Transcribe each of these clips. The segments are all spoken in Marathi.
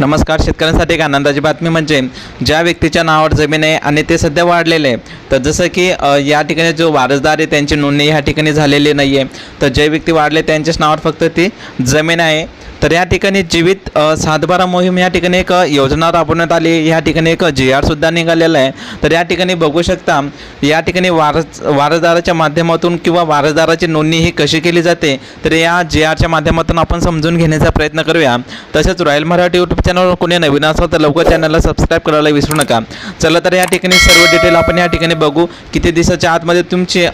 नमस्कार शेतकऱ्यांसाठी एक आनंदाची बातमी म्हणजे ज्या व्यक्तीच्या नावावर जमीन आहे आणि ते सध्या वाढलेले आहे तर जसं की या ठिकाणी जो वारसदार आहे त्यांची नोंदणी ह्या ठिकाणी झालेली नाही आहे तर जे व्यक्ती वाढले त्यांच्याच नावावर फक्त ती जमीन आहे. तर या ठिकाणी जीवित सातबारा मोहीम या ठिकाणी एक योजना राबवण्यात आली. या ठिकाणी एक जी आरसुद्धा निघालेला आहे. तर या ठिकाणी बघू शकता या ठिकाणी वारस वारसदाराच्या माध्यमातून किंवा वारसदाराची नोंदणी ही कशी केली जाते तर या जी आरच्या माध्यमातून आपण समजून घेण्याचा प्रयत्न करूया. तसेच रॉयल मराठी यूट्यूब चॅनलवर कोणी नवीन असेल तर लवकर चॅनलला सबस्क्राईब करायला विसरू नका. चला तर या ठिकाणी सर्व डिटेल आपण या ठिकाणी बघू. किती दिवसाच्या आतमध्ये तुमची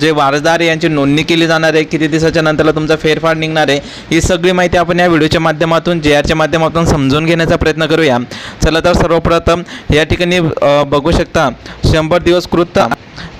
जे वारसदार यांची नोंदणी केली जाणार आहे किती दिवसाच्या नंतरला तुमचा फेरफार निघणार आहे ही सगळी माहिती आपण या व्हिडिओच्या माध्यमातून जे आरच्या माध्यमातून समजून घेण्याचा प्रयत्न करूया. चला तर सर्वप्रथम या ठिकाणी बघू शकता शंभर दिवस कृत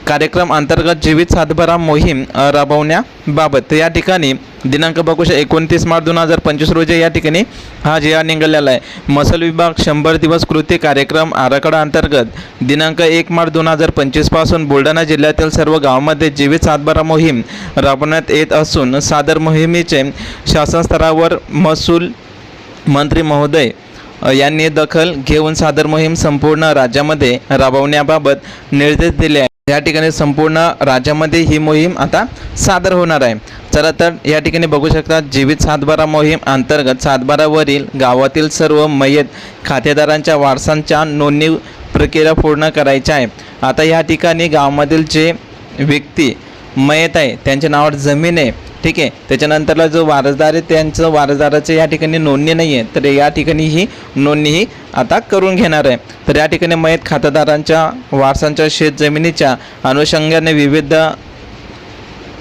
कार्यक्रम अंतर्गत जीवित सातभरा मोहीम राबवण्याबाबत. या ठिकाणी दिनांक बघू एकोणतीस मार्च दोन हजार पंचवीस रोजी या ठिकाणी हा जिया निघालेला आहे. मसल विभाग शंभर दिवस कृती कार्यक्रम आराखडा अंतर्गत दिनांक एक मार्च दोन हजार पंचवीसपासून बुलढाणा जिल्ह्यातील सर्व गावामध्ये जीवित सातबारा मोहीम राबवण्यात येत असून सादर मोहिमेचे शासन स्तरावर महसूल मंत्री महोदय यांनी दखल घेऊन सादर मोहीम संपूर्ण राज्यामध्ये राबवण्याबाबत निर्देश दिले आहे या ठिकाणी संपूर्ण राज्यामध्ये ही मोहीम आता सादर होणार आहे. चला तर या ठिकाणी बघू शकता जीवित सातबारा मोहीम अंतर्गत सातबारावरील गावातील सर्व मयत खातेदारांच्या वारसांच्या नोंदणी प्रक्रिया पूर्ण करायच्या आहे. आता या ठिकाणी गावामधील जे व्यक्ती मयत आहे त्यांच्या नावावर जमीन आहे. ठीक आहे. त्याच्यानंतरला जो वारसदार आहे त्यांचं वारसदाराचं या ठिकाणी नोंदणी नाही आहे. तर या ठिकाणी ही नोंदणी ही आता करून घेणार आहे. तर या ठिकाणी मयत खातेदारांच्या वारसांच्या शेतजमिनीच्या अनुषंगाने विविध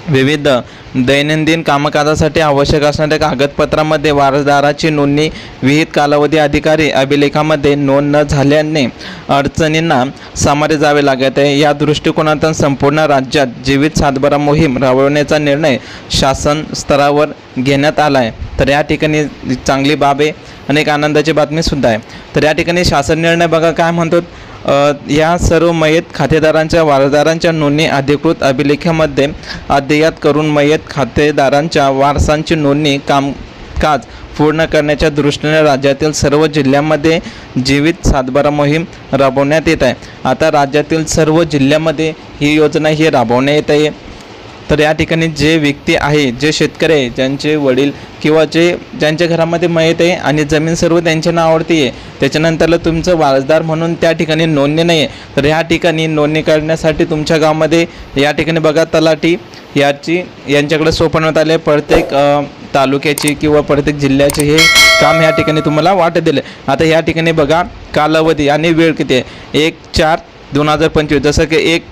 विविध दैनंदिन कामकाजासाठी आवश्यक असणाऱ्या कागदपत्रामध्ये वारसदाराची नोंदणी विहित कालावधी अधिकारी अभिलेखामध्ये नोंद न झाल्याने अडचणींना सामोरे जावे लागत आहे. या दृष्टिकोनातून संपूर्ण राज्यात जीवित सातबारा मोहीम राबवण्याचा निर्णय शासन स्तरावर घेण्यात आला आहे. तर या ठिकाणी चांगली बाब आहे. अनेक आनंदाची बातमीसुद्धा आहे. तर या ठिकाणी शासन निर्णय बघा काय म्हणतो या सर्व मयत खातेदारांच्या वारसदारांच्या नोंदणी अधिकृत अभिलेखामध्ये अद्ययात करून मयत खातेदारांच्या वारसांची नोंदणी कामकाज पूर्ण करण्याच्या दृष्टीने राज्यातील सर्व जिल्ह्यांमध्ये जीवित सातबारा मोहीम राबवण्यात येत आहे. आता राज्यातील सर्व जिल्ह्यामध्ये ही योजना ही राबवण्यात येत आहे. तर या ठिकाणी जे व्यक्ती आहे जे शेतकरी आहे ज्यांचे वडील किंवा जे ज्यांच्या घरामध्ये मयत आहे आणि जमीन सर्व त्यांच्या नावावरती आहे त्याच्यानंतरला तुमचं वारसदार म्हणून त्या ठिकाणी नोंदणी नाही आहे तर ह्या ठिकाणी नोंदणी करण्यासाठी तुमच्या गावामध्ये या ठिकाणी बघा तलाठी याची यांच्याकडे सोपवण्यात आले. प्रत्येक तालुक्याची किंवा प्रत्येक जिल्ह्याचे हे काम ह्या ठिकाणी तुम्हाला वाटत दिले. आता या ठिकाणी बघा कालावधी आणि वेळ किती आहे? एक चार दोन हजार पंचवीस. जसं की एक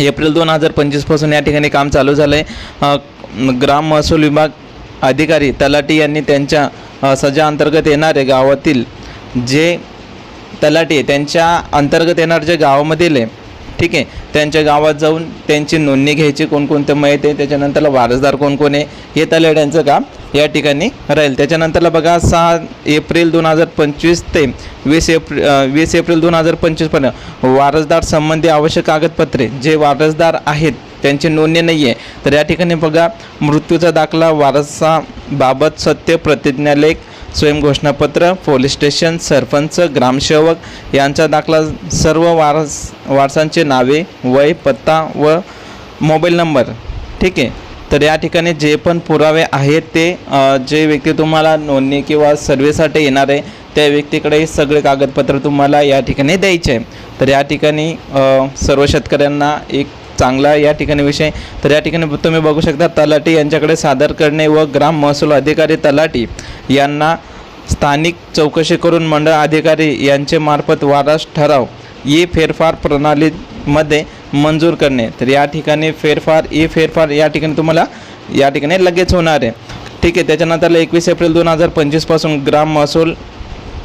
एप्रिल दोन हजार पंचवीसपासून या ठिकाणी काम चालू झालं आहे ग्राम महसूल विभाग अधिकारी तलाटी यांनी त्यांच्या सजा अंतर्गत येणारे गावातील जे तलाटी त्यांच्या अंतर्गत येणार जे गावामधील आहे ठीक आहे त्यांच्या गावात जाऊन त्यांची नोंदणी घ्यायची कोणकोणते मयत आहे त्याच्यानंतर वारसदार कोण कोण आहे हे तलाट्यांचं काम या ठिकाणी राहील. त्याच्यानंतरला बघा सहा एप्रिल दोन हजार पंचवीस ते वीस एप्रिल वीस एप्रिल दोन हजार पंचवीसपर्यंत वारसदार संबंधी आवश्यक कागदपत्रे जे वारसदार आहेत त्यांची नोंदणी नाही आहे. तर या ठिकाणी बघा मृत्यूचा दाखला वारसाबाबत सत्य प्रतिज्ञालेख स्वयंघोषणापत्र पोलीस स्टेशन सरपंच ग्रामसेवक यांचा दाखला सर्व वारस वारसांचे नावे वय पत्ता व मोबाईल नंबर. ठीक आहे? तर या ठिकाणी जे पण पुरावे आहेत ते जे व्यक्ती तुम्हाला नोंदणी किंवा सर्वेसाठी येणार आहे त्या व्यक्तीकडे सगळे कागदपत्र तुम्हाला या ठिकाणी द्यायचे तर या ठिकाणी सर्व शेतकऱ्यांना एक चांगला या ठिकाणी विषय तर या ठिकाणी तुम्ही बघू शकता तलाठी यांच्याकडे सादर करणे व ग्राम महसूल अधिकारी तलाठी यांना स्थानिक चौकशी करून मंडळ अधिकारी यांचे मार्फत वारस ठराव ये फेरफार प्रणालीमध्ये मंजूर करणे. तर या ठिकाणी फेरफार ई फेरफार या ठिकाणी तुम्हाला या ठिकाणी लगेच होणार आहे. ठीक आहे त्याच्यानंतर एकवीस एप्रिल दोन हजार पंचवीसपासून ग्राम महसूल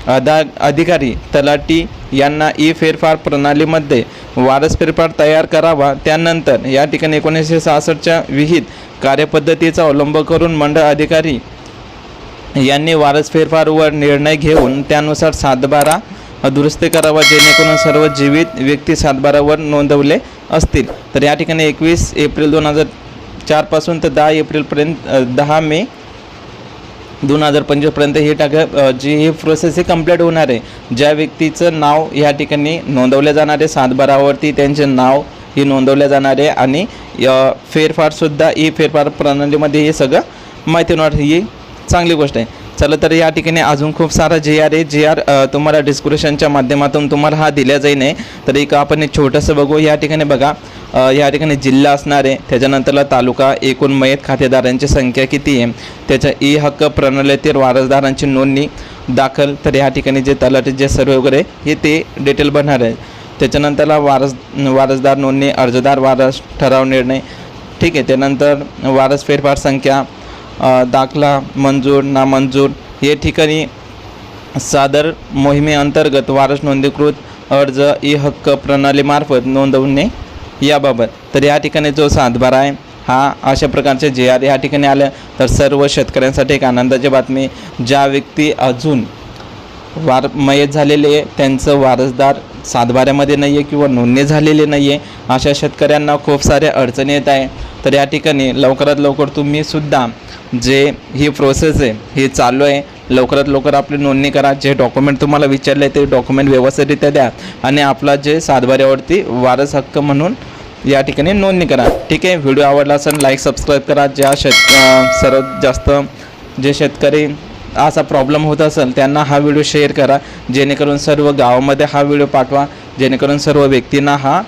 अदा अधिकारी तलाटी यांना ई फेरफार प्रणालीमध्ये वारस फेरफार तयार करावा. त्यानंतर या ठिकाणी एकोणीसशे सहासष्टच्या विहित कार्यपद्धतीचा अवलंब करून मंडळ अधिकारी यांनी वारस फेरफारवर निर्णय घेऊन त्यानुसार सातबारा दुरुस्ती करावा जेणेकरून सर्व जीवित व्यक्ती सातबारावर नोंदवले असतील. तर या ठिकाणी एकवीस एप्रिल दोन हजार चारपासून तर दहा एप्रिलपर्यंत दहा मे दोन हजार पंचवीसपर्यंत ही टाक जी ही प्रोसेस ही कंप्लीट होणार आहे. ज्या व्यक्तीचं नाव या ठिकाणी नोंदवलं जाणार आहे सातबारावरती त्यांचे नाव ही नोंदवल्या जाणार आहे आणि फेरफारसुद्धा ई फेरफार प्रणालीमध्ये हे सगळं माहिती होणार. ही चांगली गोष्ट आहे. चला तर या ठिकाणी अजून खूप सारा जे आर आहे. जे आर तुम्हाला डिस्क्रिप्शनच्या माध्यमातून तुम्हाला हा दिल्या जाईल नाही तर एक आपण एक छोटंसं बघू. या ठिकाणी बघा या ठिकाणी जिल्हा असणार आहे. त्याच्यानंतरला तालुका एकूण मयत खातेदारांची संख्या किती आहे? त्याच्या ई हक्क प्रणालीतील वारसदारांची नोंदणी दाखल. तर या ठिकाणी जे तलाठी जे सर्व वगैरे हे ते डिटेल बनणार आहे. त्याच्यानंतरला वारस वारसदार नोंदणी अर्जदार वारस ठराव निर्णय. ठीक आहे त्यानंतर वारस फेरफार संख्या दाखला मंजूर नामंजूर हे ठिकाणी सादर मोहिमेअंतर्गत वारस नोंदणीकृत अर्ज ई हक्क प्रणालीमार्फत नोंदवणे याबाबत. तर या ठिकाणी जो सातबारा आहे हा अशा प्रकारचे जे आर या ठिकाणी आलं तर सर्व शेतकऱ्यांसाठी एक आनंदाची बातमी. ज्या व्यक्ती अजून वार मयत झालेले आहे त्यांचं वारसदार सातबाऱ्यामध्ये नाही आहे किंवा नोंदणी झालेली नाही आहे अशा शेतकऱ्यांना खूप साऱ्या अडचणी येत आहे. तर या ठिकाणी लवकरात लवकर तुम्ही सुद्धा जे ही प्रोसेस आहे ही चालू आहे लवकरात लवकर आपली नोंदणी करा. जे डॉक्युमेंट तुम्हाला विचारले ते डॉक्युमेंट व्यवस्थितरित्या द्या आणि आपला जे सातबाऱ्यावरती वारस हक्क म्हणून या ठिकाणी नोंदणी करा. ठीक आहे? व्हिडिओ आवडला असेल लाईक सबस्क्राईब करा. ज्या शेत सर्वात जास्त जे शेतकरी असा प्रॉब्लेम होत असेल त्यांना हा व्हिडिओ शेअर करा. जेणेकरून सर्व गावामध्ये हा व्हिडिओ पाठवा. जेणेकरून सर्व व्यक्तींना हा